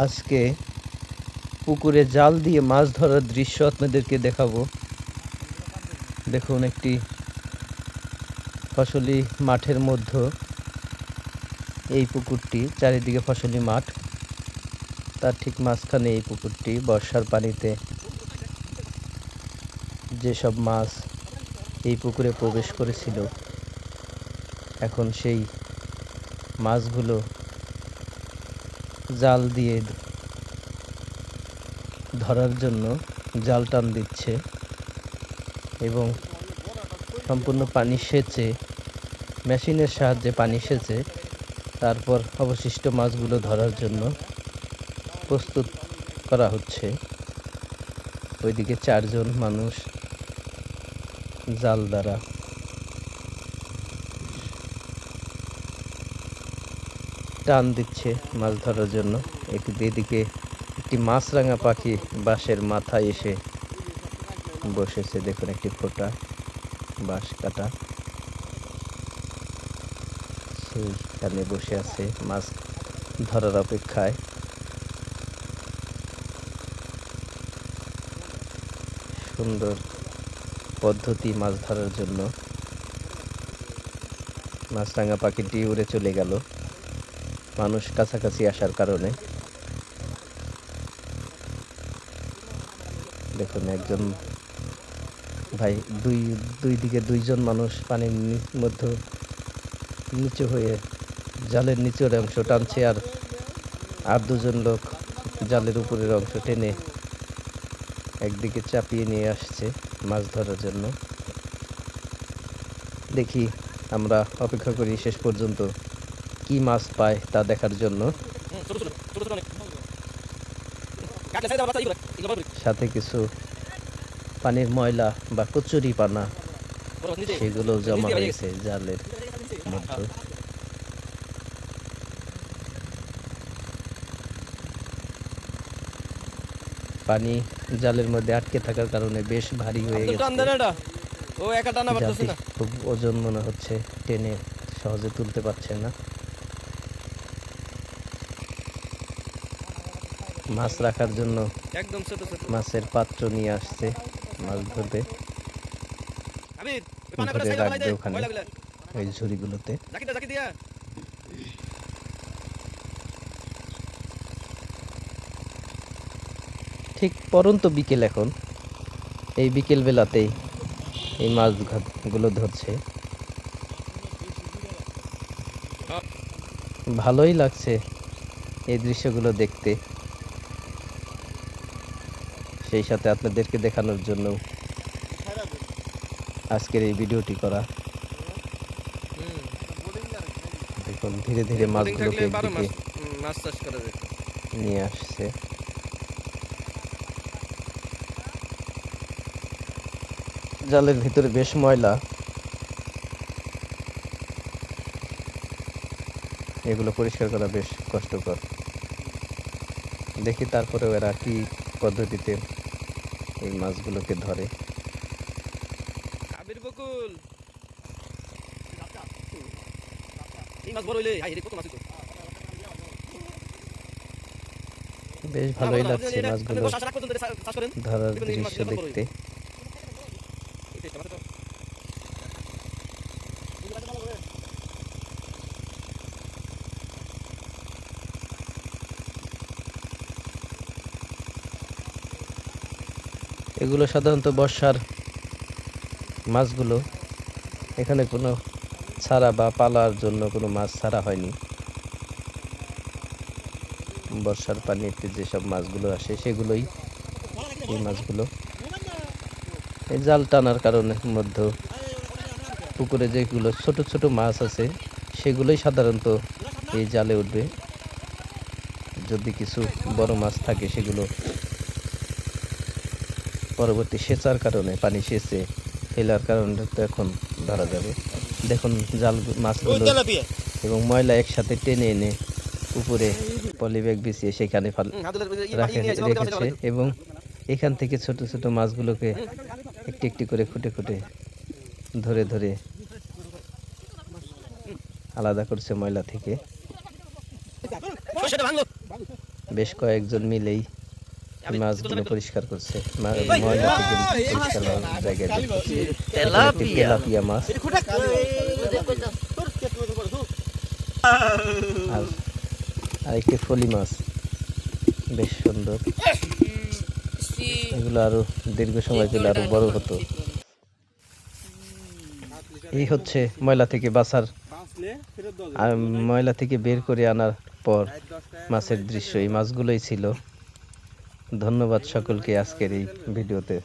আজকে পুকুরে জাল দিয়ে মাছ ধরার দৃশ্য আপনাদেরকে দেখাবো। দেখুন একটি ফসলি মাঠের মধ্যে এই পুকুরটি, চারিদিকে ফসলি মাঠ। তার ঠিক মাঝখানে এই পুকুরটি, বর্ষার পানিতে যেসব মাছ এই পুকুরে প্রবেশ করেছিল, এখন সেই মাছগুলো জাল দিয়ে ধরার জন্য জাল টান দিচ্ছে এবং সম্পূর্ণ পানি সেচে, মেশিনের সাহায্যে পানি সেচে তারপর অবশিষ্ট মাছগুলো ধরার জন্য প্রস্তুত করা হচ্ছে। ওইদিকে চারজন মানুষ জাল দ্বারা টান দিচ্ছে মাছ ধরার জন্য। একটু এদিকে একটি মাছরাঙা পাখি বাঁশের মাথায় এসে বসেছে। দেখুন একটি ফোঁটা বাঁশ কাটা। সেইখানে বসে আছে মাছ ধরার অপেক্ষায়। সুন্দর পদ্ধতি মাছ ধরার জন্য। মাছরাঙা পাখিটি উড়ে চলে গেল। মানুষ কাছাকাছি আসার কারণে। দেখুন, একজন ভাই, দুই দুই দিকে দুইজন মানুষ পানির মধ্যে নিচু হয়ে জালের নিচের অংশ টানছে আর আর দুজন লোক জালের উপরের অংশ টেনে একদিকে চাপিয়ে নিয়ে আসছে মাছ ধরার জন্য। দেখি, আমরা অপেক্ষা করি শেষ পর্যন্ত কি মাছ পায় তা দেখার জন্য। সাথে কিছু পানির ময়লা বা কচুরি পানা সেগুলো জমা হয়েছে জালের মধ্যে। পানি জালের মধ্যে আটকে থাকার কারণে বেশ ভারী হয়ে গেছে। খুব ওজন মনে হচ্ছে টেনে সহজে তুলতে পারছে না। মাছ রাখার জন্য একদম ছোট ছোট। মাছের পাত্র নিয়ে আসছে মাছ ধরবে। ধরে রাখবে ওখানে। ওই ঝুড়িগুলোতে। ঠিক পরন্ত বিকেল এখন। এই বিকেল বেলাতেই এই মাছগুলো ধরছে। ভালোই লাগছে এই দৃশ্যগুলো দেখতে। সেই সাথে আপনাদেরকে দেখানোর জন্য আজকের এই ভিডিওটি করা। দেখুন ধীরে ধীরে মাছগুলোকে করা নিয়ে আসছে। জালের ভিতরে বেশ ময়লা। এগুলো পরিষ্কার করা বেশ কষ্টকর। দেখি তারপরে এরা কি পদ্ধতিতে এই মাছগুলোকে ধরে। কাবির বকুল। বেশ ভালোই লাগছে মাছগুলো ধরার দৃশ্য দেখতে। এগুলো সাধারণত বর্ষার মাছগুলো, এখানে কোনো ছাড়া বা পালার জন্য কোনো মাছ ছাড়া হয়নি। বর্ষার পানিতে যেসব মাছগুলো আসে, সেগুলোই এই মাছগুলো। এই জাল টানার কারণে মধ্যে পুকুরে যেগুলো ছোট ছোট মাছ আছে, সেগুলোই সাধারণত এই জালে উঠবে। যদি কিছু বড় মাছ থাকে, সেগুলো পরবর্তী সেচার কারণে পানি সেচে ফেলার কারণে তো এখন ধরা যাবে। দেখুন জাল মাছগুলো এবং ময়লা একসাথে টেনে এনে উপরে পলিব্যাগ বিছিয়ে সেখানে রেখেছে এবং এখান থেকে ছোট ছোট মাছগুলোকে একটি একটি করে খুঁটে খুঁটে ধরে ধরে আলাদা করছে ময়লা থেকে। বেশ কয়েকজন মিলেই মাছগুলো পরিষ্কার করছে তেলাপিয়া মাছ আর আরেকটি ফলি মাছ বেশ সুন্দর এগুলো আরও দীর্ঘ সময় পেলে আরও বড় হতো এই হচ্ছে ময়লা থেকে বাঁচার আর ময়লা থেকে বের করে আনার পর মাছের দৃশ্য এই মাছগুলোই ছিল ধন্যবাদ সকলকে আজকের এই ভিডিওতে।